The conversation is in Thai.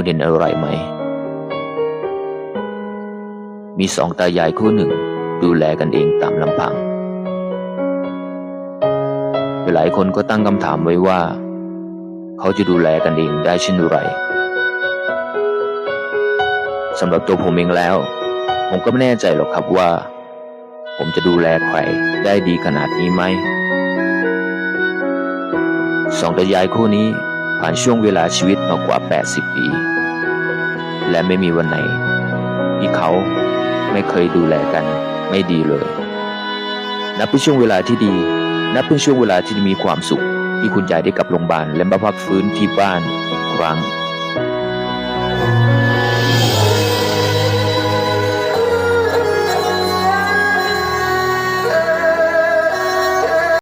คุณเห็นอะไรไหม มีสองตายายคู่หนึ่ง ดูแลกันเองตามลำพัง หลายคนก็ตั้งคำถามไว้ว่า เขาจะดูแลกันเองได้เช่นไรสำหรับตัวผมเองแล้ว ผมก็ไม่แน่ใจหรอกครับว่า ผมจะดูแลใครได้ดีขนาดนี้ไหมสองตายายคู่นี้ ผ่านช่วงเวลาชีวิตมากว่า 80 ปี และไม่มีวันไหน ที่เขาไม่เคยดูแลกันไม่ดีเลย นับเป็นช่วงเวลาที่ดี นับเป็นช่วงเวลาที่มีความสุข ที่คุณยายได้กลับโรงพยาบาลและมาพักฟื้นที่บ้านอีกครั้ง